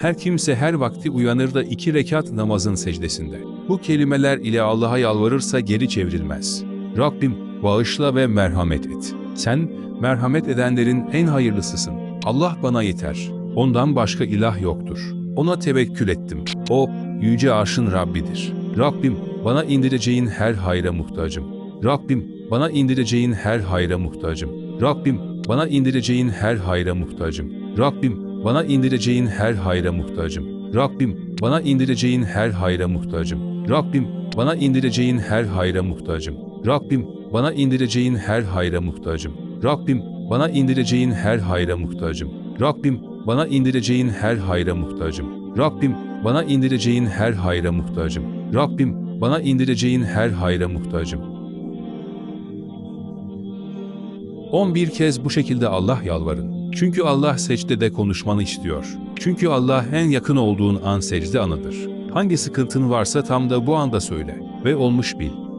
Her kimse her vakti uyanır da iki rekat namazın secdesinde. Bu kelimeler ile Allah'a yalvarırsa geri çevrilmez. Rabbim bağışla ve merhamet et. Sen merhamet edenlerin en hayırlısısın. Allah bana yeter. Ondan başka ilah yoktur. Ona tevekkül ettim. O yüce arşın Rabbidir. Rabbim bana indireceğin her hayra muhtacım. Rabbim bana indireceğin her hayra muhtacım. Rabbim bana indireceğin her hayra muhtacım. Rabbim bana indireceğin her hayra muhtacım. Rabbim bana indireceğin her hayra muhtacım. Rabbim bana indireceğin her hayra muhtacım. Rabbim bana indireceğin her hayra muhtacım. Rabbim bana indireceğin her hayra muhtacım. Rabbim bana indireceğin her hayra muhtacım. Rabbim bana indireceğin her hayra muhtacım. Rabbim bana indireceğin her hayra muhtacım. 11 kez bu şekilde Allah yalvarın. Çünkü Allah secdede konuşmanı istiyor. Çünkü Allah en yakın olduğun an secde anıdır. Hangi sıkıntın varsa tam da bu anda söyle ve olmuş bil.